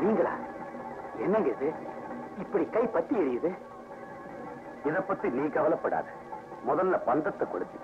நீங்களா? என்னங்க இது? இப்படி கை பத்தி எரியுது இதை பத்தி நீ கவலைப்படாத. முதல்ல பந்தத்தை கொடுத்து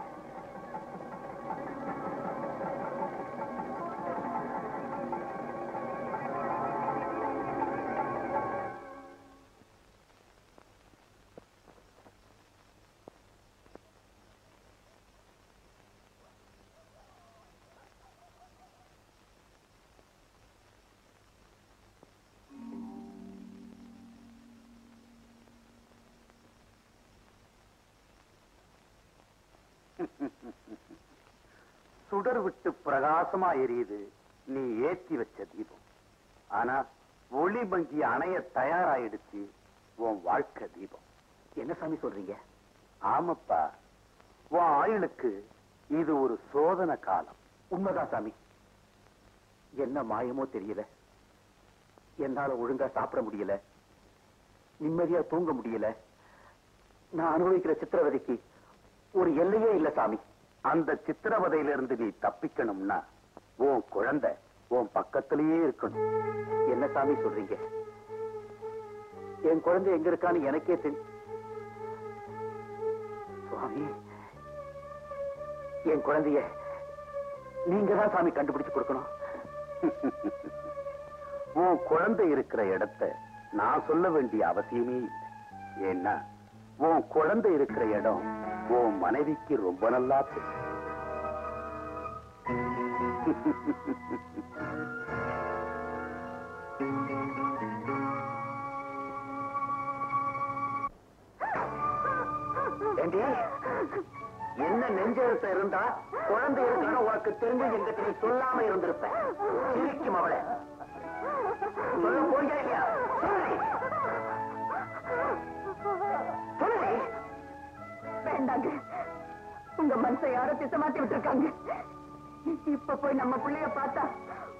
சுடர் விட்டு பிரகாசமா எரியுது நீ ஏத்தி வச்ச தீபம். ஆனா ஒளி மங்கி அணைய தயாராயிடுச்சு உன் வாழ்க்கை தீபம். என்ன சாமி சொல்றீங்க? ஆமப்பா. உன் ஆயுளுக்கு இது ஒரு சோதனை காலம். உண்மைதான் சாமி. என்ன மாயமோ தெரியல. என்னால ஒழுங்கா சாப்பிட முடியல. நிம்மதியா தூங்க முடியல. நான் அனுபவிக்கிற சித்திரவதைக்கு ஒரு எல்லையே இல்ல சாமி. அந்த சித்திரவதையிலிருந்து நீ தப்பிக்கணும்னா உன் குழந்தை உன் பக்கத்திலேயே இருக்கணும். என்ன சாமி சொல்றீங்க? என் குழந்தை எங்க இருக்கான்னு எனக்கே தெரியும் சுவாமி என் குழந்தைய நீங்க தான் சாமி கண்டுபிடிச்சு கொடுக்கணும். உன் குழந்தை இருக்கிற இடத்தை நான் சொல்ல வேண்டிய அவசியமே இல்லை. ஏன்னா உன் குழந்தை இருக்கிற இடம் உன் மனைவிக்கு ரொம்ப நல்லா தெரியும் என்ன நெஞ்செழுத்த இருந்தா குழந்தை இருக்கணும் உனக்கு தெரிஞ்சு எங்கிட்ட நீ சொல்லாம இருந்திருப்ப. சிரிக்கும் அவளை. சொல்ல போறியா இல்லையா? சொல்லு. வேண்டாங்க. உங்க மனசை யாரோ திசை மாத்தி விட்டுருக்காங்க. இப்ப போய் நம்ம புள்ளைய பார்த்தா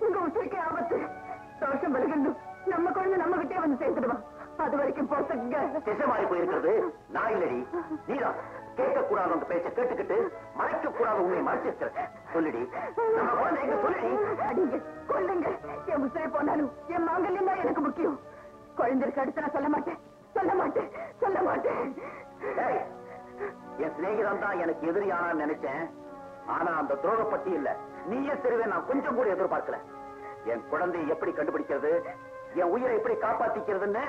உங்க உசுருக்கே ஆபத்து. தோஷம் விலகணும் நம்ம குழந்தை நம்ம கிட்டே வந்து சேர்த்துடுவா அது வரைக்கும் போசங்க. திசை மாறி போயிருக்கிறது நான் இல்லடி. நீதான் கேட்க கூடாது அந்த பேச்ச கேட்டுக்கிட்டு மறைக்க கூடாத உண்மை மறைச்சிருக்கிற. சொல்லுடி. நம்ம குழந்தை எங்க சொல்லுடி. அடிங்க கொல்லுங்க. என் உசுரை போனாலும் என் மாங்கல்யம் தான் எனக்கு முக்கியம். குழந்தைக்கு அடுத்து நான் சொல்ல மாட்டேன். சொல்ல மாட்டேன். சொல்ல மாட்டேன். என் சிநேகிதன் தான் எனக்கு எதிரியானான்னு நினைச்சேன். ஆனா அந்த துரோக பத்தி இல்ல. நீயே தெரிவே நான் கொஞ்சம் கூட எதிர்பார்க்கல. என் குழந்தையை எப்படி கண்டுபிடிக்கிறது? என் உயிரை எப்படி காப்பாத்திக்கிறதுன்னு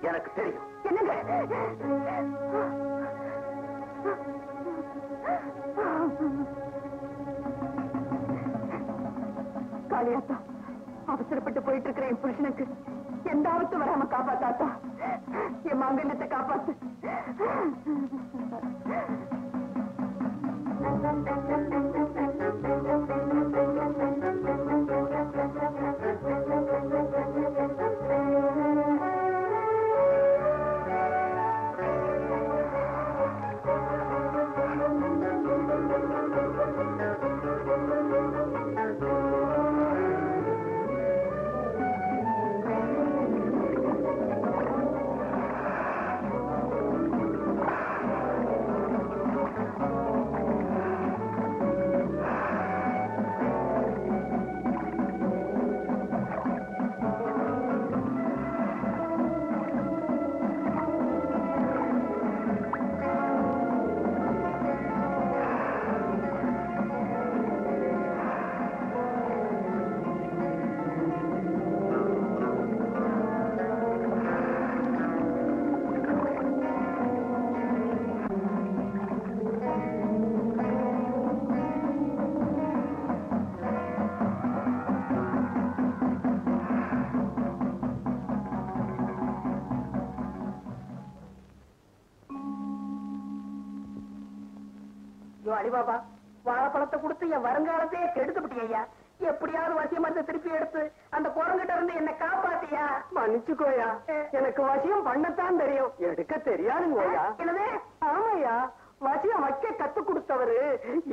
எனக்கு தெரியும். என்னங்க? காளியாத்தா அவசரப்பட்டு போயிட்டு இருக்கிற என் புருஷனுக்கு எந்த ஆபத்து வராம காப்பாத்தாத்தா. என் மாங்கல்யத்தை காப்பாத்து. Thank you. ஐயோ அலிபாபா வாழைப்பழத்தை கொடுத்து என் வருங்காலத்தையே கெடுத்து ஐயா எப்படியாவது வசியம் மருந்து திருப்பி எடுத்து அந்த குரங்கிட்ட இருந்து என்ன காப்பாத்தியா? மன்னிச்சுக்கோயா. எனக்கு வசியம் பண்ணத்தான் தெரியும். எடுக்க தெரியாதுங்கோயா. என்னது? ஆமாயா. வசியம் வைக்க கத்து கொடுத்தவரு.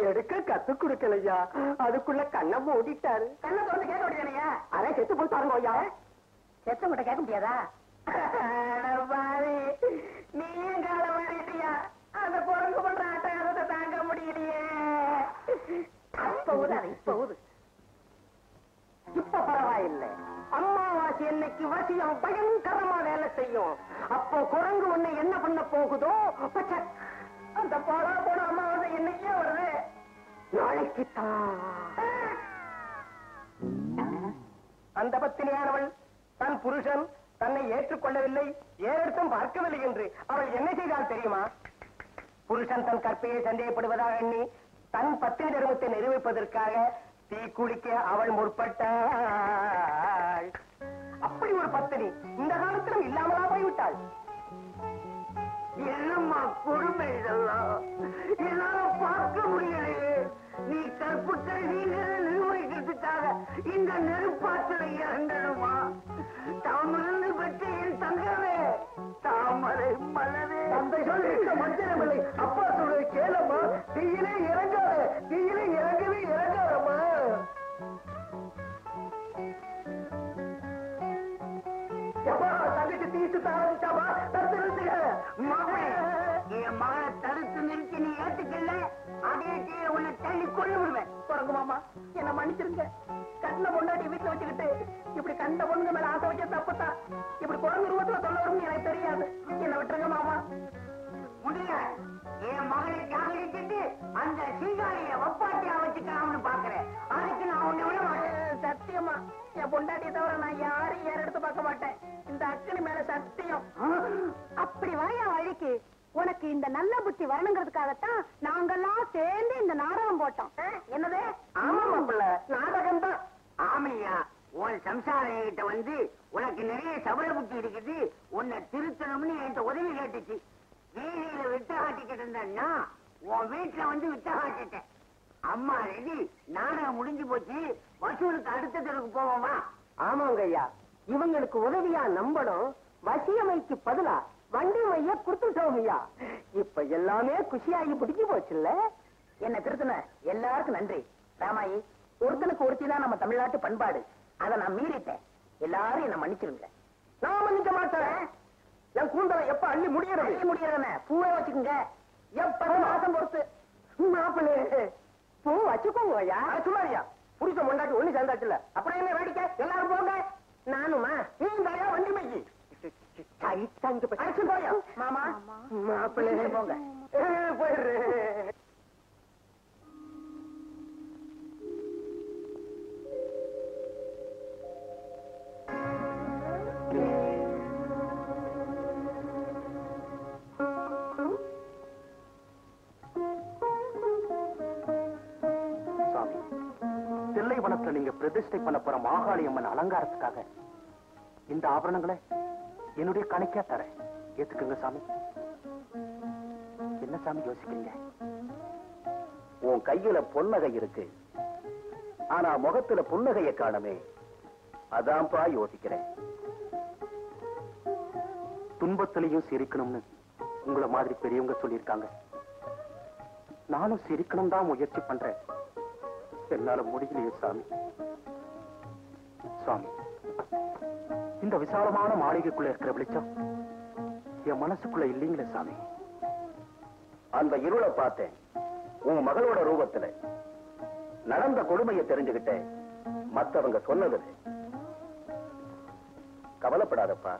எடுக்க கத்து கொடுக்கலையா. அதுக்குள்ள கண்ணை மூடிட்டாரு. கண்ணை திறந்து கேட்க முடியலையா அதான் செத்து போய் பாருங்க ஐயா செத்த மட்டும் கேட்க முடியாதா? பாரு நீயும் கால மாறிட்டியா அந்த குரங்கு தாங்க அப்ப இப்ப ஊது இப்ப பரவாயில்லை. அம்மாவாசி என்னைக்கு வசியம் பயங்கரமா வேலை செய்யும். அப்போ குரங்கு உன்னை என்ன பண்ண போகுதோ அந்த போடா போட அம்மாவாசை என்னைக்கே வருது. நாளைக்கு அந்த பத்தினியானவள் தன் புருஷன் தன்னை ஏற்றுக்கொள்ளவில்லை ஏறெடுத்தும் பார்க்கவில்லை என்று அவள் என்ன செய்தால் தெரியுமா? புருஷன் தன் கற்பையை சந்தேகப்படுவதாக எண்ணி தன் பத்தினி தர்மத்தை நிரூபிப்பதற்காக தீக்குளிக்க அவள் முற்பட்டாள். அப்படி ஒரு பத்தினி இந்த காலத்திலும் இல்லாமலா போய்விட்டாள். என்னம்மா கொடுமை இதெல்லாம்? என்னால பார்க்க முடியலையே. நீ கற்புத்தை நீங்களே நிர்வகிக்கிறதுக்காக இந்த நெருப்பாற்றலை இறங்கணுமா? தாமிருந்து பெற்ற மந்திரமில்லை அப்பா சொல்றது கேளம்மா தீயிலே இறங்காத தீயிலே இறங்கவே இறங்காதம்மா. எப்பா தங்கச்சி தீட்டு ஆரம்பிச்சாமா தடுத்து நிறுத்துங்க மாமே என் மகளை தடுத்து நிறுத்தி நீ ஏத்துக்கல அதே தீய உன்னை தள்ளி கொண்டு விடுவேன். குரங்கு மாமா என்ன மன்னிச்சிருங்க. கண்ண பொண்டாட்டி வீட்டுல வச்சுக்கிட்டு இப்படி கண்ட பொண்ணுங்க மேல ஆசை வச்ச தப்புதான் இப்படி குரங்கு ரூபத்துல சொல்ல வரும்னு எனக்கு தெரியாது. என்ன விட்டுருங்க மாமா. முடியல என் மகளை காதலிச்சுட்டு அந்த சீகாழிய ஒப்பாட்டியா வச்சுக்கலாம்னு பாக்குறேன் அதுக்கு நான் உன்னை விட மாட்டேன். அஹ், சத்தியமா. என் பொண்டாட்டியை தவிர நான் யாரையும் ஏற எடுத்து பார்க்க மாட்டேன். இந்த அக்கனி மேல சத்தியம். அப்படி வாயா வழிக்கு உனக்கு இந்த நல்ல புத்தி வரணுங்கிறதுக்காகத்தான் நாங்கெல்லாம் சேர்ந்து இந்த நாடகம் போட்டோம். என்னது? ஆமா மாப்பிள்ள. நாடகம் தான் ஆமையா உன் சம்சாரம் கிட்ட வந்து உனக்கு நிறைய சபல புத்தி இருக்குது. உன்னை திருத்தணும்னு என்கிட்ட உதவி கேட்டுச்சு. வீதியில வித்த காட்டிக்கிட்டு இருந்தேன்னா உன் வீட்டுல வந்து வித்த காட்டிட்டேன். அம்மா ரெடி நாடகம் முடிஞ்சு போச்சு வசூலுக்கு அடுத்த தெருக்கு போவோமா? ஆமாங்க ஐயா. இவங்களுக்கு உதவியா நம்பணும் வசியமைக்கு பதிலா வண்டி மைய கொடுத்துட்டோம் ஐயா. இப்ப எல்லாமே குஷியாகி பிடிச்சு போச்சுல்ல? என்ன திருத்தின? எல்லாருக்கும் நன்றி. ராமாயி ஒருத்தனுக்கு ஒருத்தி தான் நம்ம தமிழ்நாட்டு பண்பாடு. அதை நான் மீறிட்டேன். எல்லாரும் என்ன மன்னிச்சிருங்க. நான் மன்னிக்க மாட்டேன். என் கூந்தலை எப்ப அள்ளி முடியறது? அள்ளி முடியறதுன்னு பூவே வச்சுக்கோங்க. எப்ப மாசம் பொறுத்து. மாப்பிள்ளை. பூ வச்சுக்கோங்க ஐயா. சும்மாரியா புடிச்ச முண்டாட்டி ஒண்ணு சேர்ந்தாச்சுல அப்புறம் என்ன வேடிக்கை? எல்லாரும் போங்க. நானுமா? நீ தாயா வண்டி மைக்கி அடிச்சு போயா? மாமா. மாப்பிள்ளை போங்க. போயிடுறேன். பிரதிஷ்டை பண்ண போற மாகாளி அம்மன் அலங்காரத்துக்காக. இந்த ஆபரணங்களை என்னுடைய கணக்கா தரேன். ஏத்துக்குங்க சாமி. என்ன சாமி யோசிக்கிறீங்க? உன் கையில பொன்னகை இருக்கு. ஆனா முகத்துல புன்னகையை காணமே. அதான்ப்பா யோசிக்கிறேன். துன்பத்திலையும் சிரிக்கணும்னு உங்களை மாதிரி பெரியவங்க சொல்லியிருக்காங்க. நானும் சிரிக்கணும் தான் முயற்சி பண்றேன். என்னால முடியலையே சாமி. சாமி இந்த விசாலமான மாளிகைக்குள்ள இருக்கிற வெளிச்சம் என் மனசுக்குள்ள இல்லைங்களே சாமி. அந்த இருளை பார்த்தேன். உன் மகளோட ரூபத்துல நடந்த கொடுமையை தெரிஞ்சுக்கிட்டேன் மத்தவங்க சொன்னது கவலைப்படாதப்பா.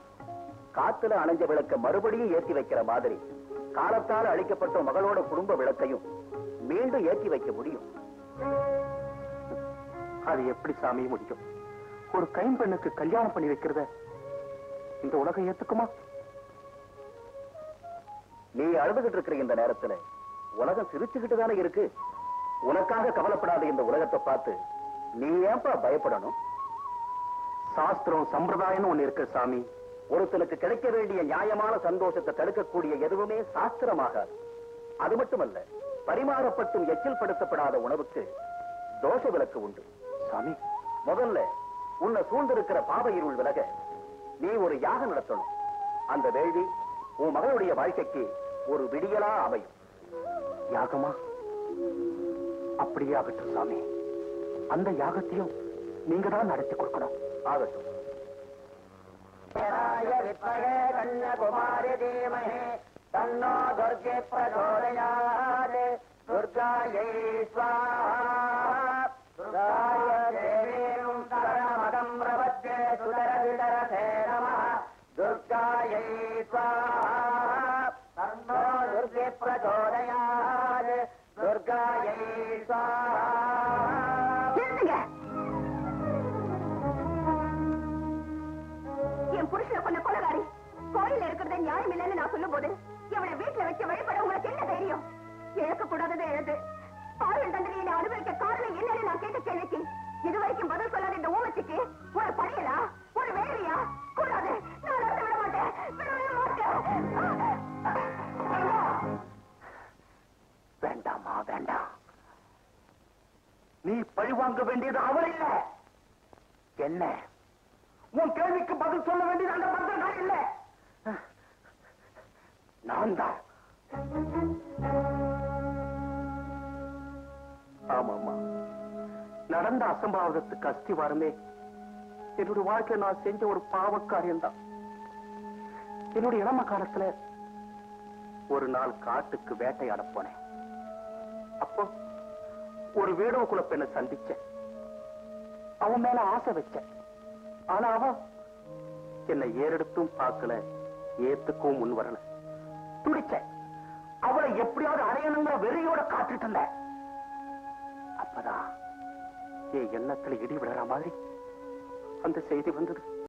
காத்துல அணைஞ்ச விளக்க மறுபடியும் ஏற்றி வைக்கிற மாதிரி காலத்தால் அழிக்கப்பட்ட மகளோட குடும்ப விளக்கையும் மீண்டும் ஏற்றி வைக்க முடியும். அது எப்படி சாமி முடியும் ஒரு கைம்பெண்ணுக்கு கல்யாணம் பண்ணி வைக்கிறத இந்த உலகம் ஏத்துக்குமா? நீ அழுதுகிட்டு இருக்கிற இந்த நேரத்துல உலகம் சிரிச்சுக்கிட்டு தானே இருக்கு? உனக்காக கவலைப்படாத இந்த உலகத்தை பார்த்து நீ ஏன்பா பயப்படணும்? சாஸ்திரம் சம்பிரதாயம்னு ஒண்ணு இருக்கு சாமி. ஒருத்தனுக்கு கிடைக்க வேண்டிய நியாயமான சந்தோஷத்தை தடுக்கக்கூடிய எதுவுமே சாஸ்திரமாகாது. அது மட்டுமல்ல பரிமாறப்பட்டும் எச்சில் படுத்தப்படாத உணவுக்கு தோஷ விலக்கு உண்டு. சாமி முதல்ல உன்னை சூழ்ந்திருக்கிற பாவ இருள் விலக. நீ ஒரு யாகம் நடத்தணும். அந்த வேள்வி உன் மகளுடைய வாழ்க்கைக்கு ஒரு விடியலா அமையும். யாகமா? அப்படியே ஆகட்டும் சாமி. அந்த யாகத்தையும் நீங்க தான் நடத்தி கொடுக்கணும். ஆகட்டும். வித்மகே கன்யகுமாரி தன்னோ துர்கே பிரச்சோதயாத் துர்காயை சுவாஹா துர்காயை தன்னோ துர்கே துர்காயை என் புருஷனை கொண்ட கொலகாரி கோயில் இருக்கிறது நியாயம் இல்லைன்னு நான் சொல்லும் போது இவனை வீட்டுல வச்சு வழிபட உங்களுக்கு என்ன தைரியம்? இழக்க கூடாததை எழுது. பாலியல் அனுபவிக்க காரணம் என்னன்னு நான் கேட்ட கேள்விக்கு இதுவரைக்கும் பதில் சொல்லாத இந்த ஊமச்சிக்கு ஒரு படையலா? ஒரு வேலையா? கூடாது. நான் நடத்த விட மாட்டேன். விடவே மாட்டேன். வேண்டாமா வேண்டாம். நீ பழி வாங்க வேண்டியது அவர் இல்ல. என்ன? உன் கேள்விக்கு பதில் சொல்ல வேண்டியது அந்த பத்திரங்கள் இல்ல. நான் தான். ஆமாமா நடந்த அசம்பாவிதத்துக்கு அஸ்திவாரமே என்னுடைய வாழ்க்கையில நான் செஞ்ச ஒரு பாவக்காரியம் தான் என்னுடைய இளம காலத்துல ஒரு நாள் காட்டுக்கு வேட்டையாட போனேன். அப்போ ஒரு வீடோ குல பெண்ணை சந்திச்சேன். அவன் மேல ஆசை வச்சேன். ஆனா அவன் என்னை ஏறெடுத்தும் பார்க்கல ஏத்துக்கும் முன் வரல துடிச்சேன். அவளை எப்படியாவது அடையணுங்கிற வெறியோட காத்துட்டு இருந்தேன். அதான் என் எண்ணத்துல இடி விடுற மாதிரி அந்த செய்தி வந்தது?